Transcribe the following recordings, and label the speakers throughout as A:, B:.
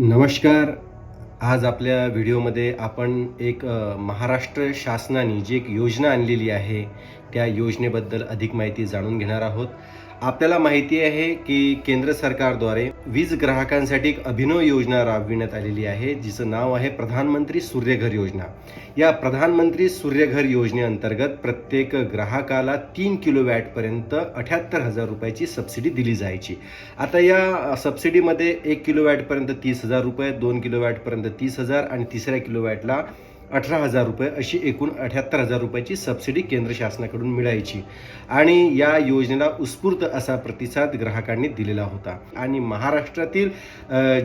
A: नमस्कार. आज आपल्या व्हिडिओमध्ये आपण एक महाराष्ट्र शासनाने जी एक योजना आणलेली आहे त्या योजनेबद्दल अधिक माहिती जाणून घेणार आहोत. आपल्याला माहिती आहे की केंद्र सरकारद्वारे वीज ग्राहकांसाठी एक अभिनव योजना राबविण्यात आलेली आहे जिचं नाव आहे प्रधानमंत्री सूर्यघर योजना. या प्रधानमंत्री सूर्यघर योजनेअंतर्गत प्रत्येक ग्राहकाला तीन किलो वॅटपर्यंत अठ्याहत्तर हजार रुपयाची सबसिडी दिली जायची. आता या सबसिडीमध्ये एक किलो वॅटपर्यंत तीस हजार रुपये दोन किलो वॅटपर्यंत तीस हजार आणि तिसऱ्या किलो वॅटला अठरा हजार रुपये अशी एकूण अठ्याहत्तर हजार रुपयाची सबसिडी केंद्र शासनाकडून मिळायची. आणि या योजनेला उत्स्फूर्त असा प्रतिसाद ग्राहकांनी दिलेला होता. आणि महाराष्ट्रातील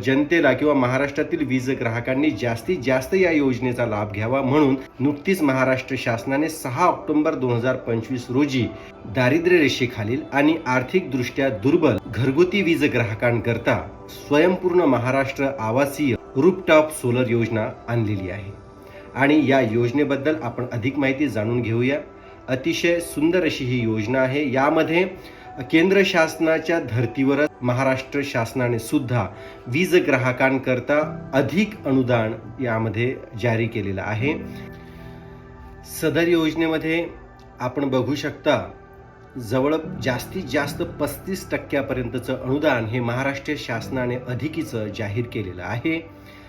A: जनतेला किंवा महाराष्ट्रातील वीज ग्राहकांनी जास्तीत जास्त या योजनेचा लाभ घ्यावा म्हणून नुकतीच महाराष्ट्र शासनाने सहा ऑक्टोबर दोन हजार पंचवीस रोजी दारिद्र्य रेषेखालील आणि आर्थिकदृष्ट्या दुर्बल घरगुती वीज ग्राहकांकरता स्वयंपूर्ण महाराष्ट्र आवासीय रूपटॉप सोलर योजना आणलेली आहे. आणि या योजनेबद्दल आपण अधिक माहिती जाणून घेऊया. अतिशय सुंदर अशी ही योजना आहे. यामध्ये केंद्र शासनाच्या धर्तीवरच महाराष्ट्र शासनाने सुद्धा वीज ग्राहकांकरता अधिक अनुदान यामध्ये जारी केलेलं आहे. सदर योजनेमध्ये आपण बघू शकता जवळ जास्तीत जास्त पस्तीस टक्क्यापर्यंतचं अनुदान हे महाराष्ट्र शासनाने अधिकीचं जाहीर केलेलं आहे.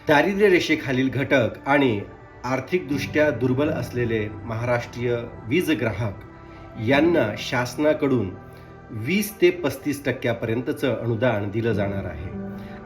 A: दारिद्र्य रेषेखालील घटक आणि आर्थिकदृष्ट्या दुर्बल असलेले महाराष्ट्रीय वीज ग्राहक यांना शासनाकडून वीस ते पस्तीस टक्क्यापर्यंतचं अनुदान दिलं जाणार आहे.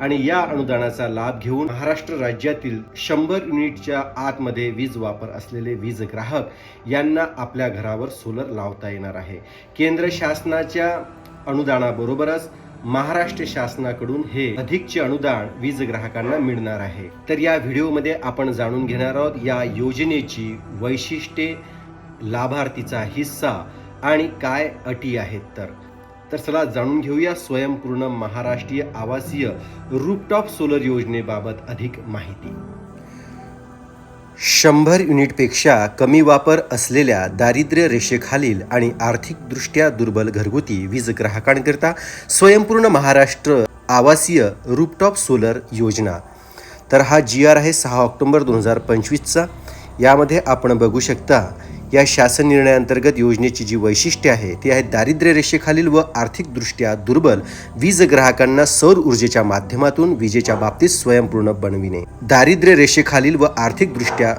A: आणि या अनुदानाचा लाभ घेऊन महाराष्ट्र राज्यातील शंभर युनिटच्या आतमध्ये वीज वापर असलेले वीज ग्राहक यांना आपल्या घरावर सोलर लावता येणार आहे. केंद्र शासनाच्या अनुदानाबरोबरच महाराष्ट्र शासनाकडून हे अधिकचे अनुदान वीज ग्राहकांना मिळणार आहे. तर या व्हिडिओमध्ये आपण जाणून घेणार आहोत या योजनेची वैशिष्ट्ये लाभार्थीचा हिस्सा आणि काय अटी आहेत तर. तर चला जाणून घेऊया स्वयंपूर्ण महाराष्ट्रीय आवासीय रूपटॉप सोलर योजनेबाबत अधिक माहिती. शंभर युनिटपेक्षा कमी वापर असलेल्या दारिद्र्य रेषेखालील आणि आर्थिकदृष्ट्या दुर्बल घरगुती वीज ग्राहकांकरिता स्वयंपूर्ण महाराष्ट्र आवासीय रूपटॉप सोलर योजना. तर हा जी आर आहे सहा ऑक्टोबर दोन हजार पंचवीसचा. यामध्ये आपण बघू शकता या शासन निर्णयाअंतर्गत योजनेची जी वैशिष्ट्ये आहे ती आहे दारिद्र्य रेषेखालील व आर्थिकदृष्ट्या दुर्बल. वीज ग्राहकांना सौर ऊर्जेच्या माध्यमातून विजेच्या बाबतीत स्वयंपूर्ण बनविणे. दारिद्र्य रेषेखालील व आर्थिकदृष्ट्या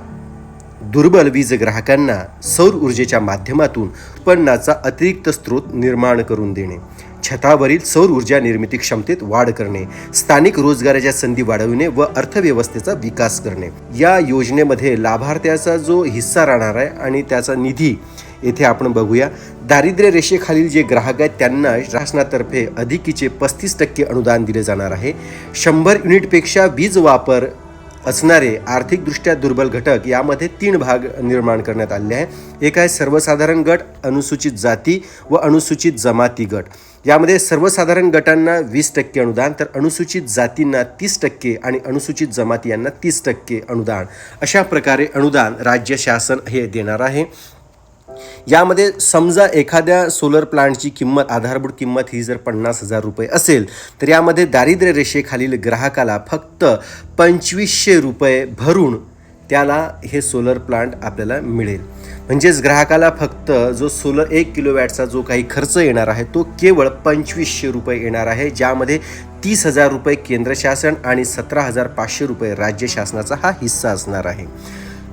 A: दुर्बल वीज ग्राहकांना सौर ऊर्जेच्या माध्यमातून उत्पन्नाचा अतिरिक्त स्रोत निर्माण करून देणे. छतावरील सौर ऊर्जा निर्मिती क्षमतेत वाढ करणे स्थानिक रोजगाराच्या संधी वाढविणे व अर्थव्यवस्थेचा विकास करणे. या योजनेमध्ये लाभार्थ्याचा जो हिस्सा राहणार आहे आणि त्याचा निधी येथे आपण बघूया. दारिद्र्य रेषेखालील जे ग्राहक आहेत त्यांना शासनातर्फे अधिकीचे पस्तीस टक्के अनुदान दिले जाणार आहे. शंभर युनिटपेक्षा वीज वापर असणारे आर्थिकदृष्ट्या दुर्बल घटक यामध्ये तीन भाग निर्माण करण्यात आले आहे. एक आहे सर्वसाधारण गट अनुसूचित जाती व अनुसूचित जमाती गट. यामध्ये सर्वसाधारण गटांना वीस टक्के अनुदान तर अनुसूचित जातींना तीस टक्के आणि अनुसूचित जमाती यांना तीस टक्के अनुदान. अशा प्रकारे अनुदान राज्य शासन हे देणार आहे. यामध्ये समजा एखाद्या सोलर प्लांटची किंमत आधारभूत किंमत ही जर पन्नास हजार रुपये असेल तर यामध्ये दारिद्र्य रेषेखालील ग्राहकाला फक्त पंचवीसशे रुपये भरून त्याला हे सोलर प्लांट आपल्याला मिळेल. म्हणजेच ग्राहकाला फक्त जो सोलर एक किलोवॅटचा जो काही खर्च येणार आहे तो केवळ पंचवीसशे रुपये येणार आहे ज्यामध्ये तीस हजार रुपये केंद्र शासन आणि सतरा हजार पाचशे रुपये राज्य शासनाचा हा हिस्सा असणार आहे.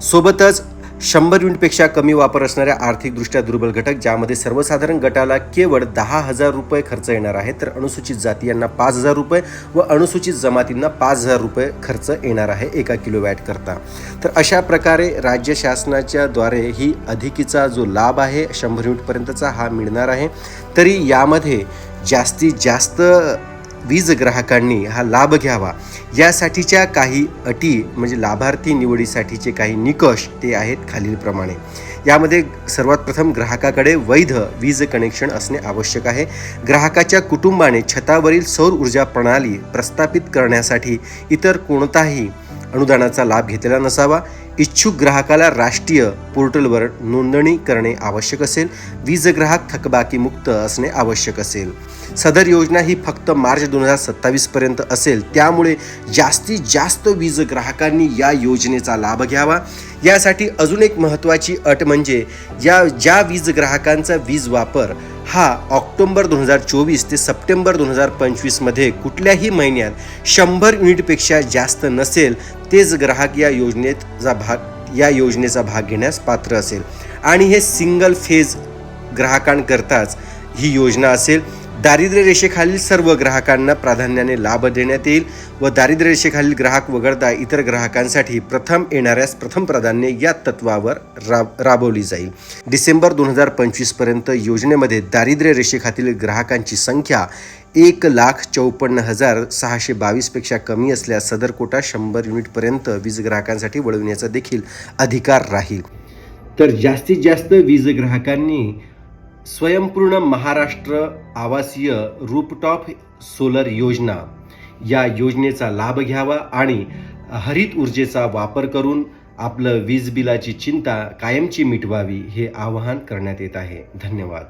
A: सोबतच शंभर युनिटपेक्षा कमी वापर असणाऱ्या आर्थिकदृष्ट्या दुर्बल घटक ज्यामध्ये सर्वसाधारण गटाला केवळ दहा हजार रुपये खर्च येणार आहे तर अनुसूचित जाती यांना पाच हजार रुपये व अनुसूचित जमातींना पाच हजार रुपये खर्च येणार आहे एका किलो वॅट करता. तर अशा प्रकारे राज्य शासनाच्या द्वारे ही अधिकीचा जो लाभ आहे शंभर युनिटपर्यंतचा हा मिळणार आहे. तरी यामध्ये जास्तीत जास्त वीज ग्राहकांनी हा लाभ घ्यावा. यासाठीच्या काही अटी म्हणजे लाभार्थी निवडीसाठीचे काही निकष ते आहेत खालीलप्रमाणे. यामध्ये सर्वात प्रथम ग्राहकाकडे वैध वीज कनेक्शन असणे आवश्यक आहे. ग्राहकाच्या कुटुंबाने छतावरील सौर ऊर्जा प्रणाली प्रस्थापित करण्यासाठी इतर कोणताही अनुदानाचा लाभ घेतलेला नसावा. इच्छुक ग्राहकाला राष्ट्रीय पोर्टलवर नोंदणी करणे आवश्यक असेल वीज ग्राहक थकबाकीमुक्त असणे आवश्यक असेल. सदर योजना ही फक्त मार्च दोन हजार सत्तावीसपर्यंत असेल त्यामुळे जास्तीत जास्त वीज ग्राहकांनी या योजनेचा लाभ घ्यावा. यासाठी अजून एक महत्त्वाची अट म्हणजे या ज्या वीज ग्राहकांचा वीज वापर हा ऑक्टोंबर दोन हजार चोवीस ते सप्टेंबर दोन हजार पंचवीसमध्ये कुठल्याही महिन्यात शंभर युनिटपेक्षा जास्त नसेल तेच ग्राहक या योजनेचा भाग या योजनेचा भाग घेण्यास पात्र असेल. आणि हे सिंगल फेज ग्राहकांकरताच ही योजना असेल. दारिद्र्य रेषेखालील सर्व ग्राहकांना प्राधान्याने लाभ देण्यात येईल व दारिद्र्य रेषेखालील ग्राहक वगळता इतर ग्राहकांसाठी प्रथम येणाऱ्यास प्रथम प्राधान्य या तत्वावर राब राबवली जाईल. डिसेंबर दोन हजार पंचवीसपर्यंत योजनेमध्ये दारिद्र्य रेषेखातील ग्राहकांची संख्या एक लाख चौपन्न हजार सहाशे बावीसपेक्षा कमी असल्यास सदर कोटा शंभर युनिटपर्यंत वीज ग्राहकांसाठी वळविण्याचा देखील अधिकार राहील. तर जास्तीत जास्त वीज ग्राहकांनी स्वयंपूर्ण महाराष्ट्र आवासीय रूपटॉप सोलर योजना. या योजनेचा लाभ घ्यावा आणि हरित ऊर्जेचा वापर करून आपलं वीज बिलाची चिंता कायमची मिटवावी हे आवाहन करण्यात येत आहे. धन्यवाद.